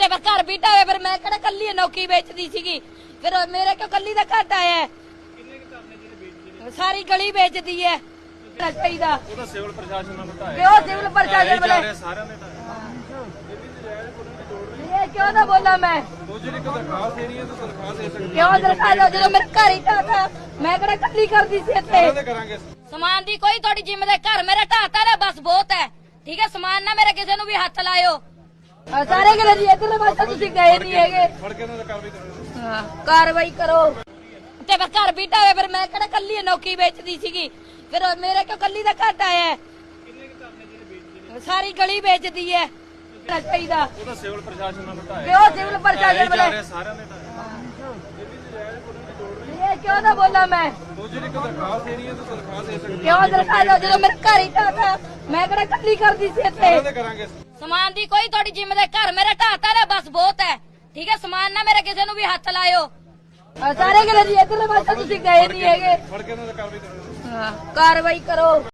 ਤੇ ਫਿਰ ਘਰ ਵੀ ਢਾਵੇ ਫਿਰ ਮੈਂ ਕਿਹੜਾ ਕੱਲੀ ਨੌਕੀ ਵੇਚਦੀ ਸੀਗੀ? ਫਿਰ ਮੇਰੇ ਕਿਉਂ ਕੱਲੀ ਦਾ ਘਾਟਾ ਹੈ? ਸਾਰੀ ਗਲੀ ਵੇਚਦੀ ਹੈ। ਨਾ ਚਾਹੀਦਾ ਉਹ ਤਾਂ ਸਿਵਲ ਪ੍ਰਸ਼ਾਸਨ ਨਾਲ ਕਿਉਂ ਸਿਵਲ ਪ੍ਰਸ਼ਾਸਨ ਬਲੇ ਸਾਰਿਆਂ ਨੇ ਢਾਇਆ ਇਹ ਕਿਉਂ ਨਾ ਬੋਲਾਂ ਮੈਂ? ਜਿਹੜੀ ਕੋਈ ਦਰਖਾਸਤ ਦੇਣੀ ਹੈ ਤਾਂ ਦਰਖਾਸਤ ਦੇ ਸਕਦੇ ਕਿਉਂ ਦਰਖਾਸਤ ਦਿਓ? ਜਦੋਂ ਮੇਰੇ ਘਰ ਹੀ ਢਾਤਾ ਮੈਂ ਕਿਹੜਾ ਕੱਲੀ ਕਰਦੀ ਸੀ ਇੱਥੇ? ਕਰਾਂਗੇ ਸਮਾਨ ਦੀ ਕੋਈ ਤੁਹਾਡੀ ਜ਼ਿੰਮੇਵਾਰੀ ਘਰ ਮੇਰਾ ਢਾਤਾ ਨਾ ਬਸ ਬਹੁਤ ਹੈ। ਠੀਕ ਹੈ ਸਮਾਨ ਨਾ ਮੇਰੇ ਕਿਸੇ ਨੂੰ ਵੀ ਹੱਥ ਲਾਇਓ। ਆਹ ਸਾਰੇ ਗਲੇ ਜੀ ਇਧਰਲੇ ਪਾਸੇ ਤੁਸੀਂ ਗਏ ਨਹੀਂ ਹੈਗੇ। ਫੜ ਕੇ ਇਹਨਾਂ ਦਾ ਕਾਰਵਾਈ ਕਰਾਂਗੇ ਹਾਂ ਕਾਰਵਾਈ ਕਰੋ। ਤੇ ਫਿਰ ਘਰ ਵੀ ਢਾਵੇ ਫਿਰ ਮੈਂ ਕਿਹੜਾ ਕੱਲੀ ਨੌਕੀ ਵੇਚਦੀ ਸੀਗੀ। ਫਿਰ ਮੇਰੇ ਕਿਉਂ ਕੱਲੀ ਦਾ ਘਾਟਾ ਹੈ। ਸਾਰੀ ਗਲੀ ਵੇਚਦੀ ਹੈ। ਨਾ ਚਾਹੀਦਾ ਉਹ ਤਾਂ ਸਿਵਲ ਪ੍ਰਸ਼ਾਸਨ ਨਾਲ ਢਾਇਆ ਕਿਉਂ ਸਿਵਲ ਪ੍ਰਸ਼ਾਸਨ ਬਲੇ ਸਾਰਿਆਂ ਨੇ ਢਾਇਆ। ਇਹ ਕਿਉਂ ਨਾ ਬੋਲਾਂ ਮੈਂ? ਉਹ ਜਿਹੜੀ ਕੋਈ ਦਰਖਾਸਤ ਦੇਣੀ ਹੈ ਤਾਂ ਦਰਖਾਸਤ ਦੇ ਸਕਦੇ ਕਿਉਂ ਦਰਖਾਸਤ? ਜਦੋਂ ਮੇਰੇ ਘਰ ਹੀ ਢਾਤਾ ਮੈਂ ਕਿਹੜਾ ਕੱਲੀ ਕਰਦੀ ਸੀ ਇੱਥੇ? ਕਰਾਂਗੇ। ਸਮਾਨ ਦੀ ਕੋਈ ਤੁਹਾਡੀ ਜ਼ਿੰਮੇਵਾਰੀ ਘਰ ਮੇਰਾ ਢਾਤਾ ਨਾ ਬਸ ਬਹੁਤ ਹੈ। ਠੀਕ ਹੈ ਸਮਾਨ ਨਾ ਮੇਰੇ ਕਿਸੇ ਨੂੰ ਵੀ ਹੱਥ ਲਾਇਓ। ਆਹ ਸਾਰੇ ਗਲੇ ਜੀ ਇਧਰਲੇ ਪਾਸੇ ਤੁਸੀਂ ਗਏ ਨਹੀਂ ਹੈਗੇ। ਫੜ ਕੇ ਇਹਨਾਂ ਦਾ ਕਾਰਵਾਈ ਕਰਾਂਗੇ ਹਾਂ ਕਾਰਵਾਈ ਕਰੋ।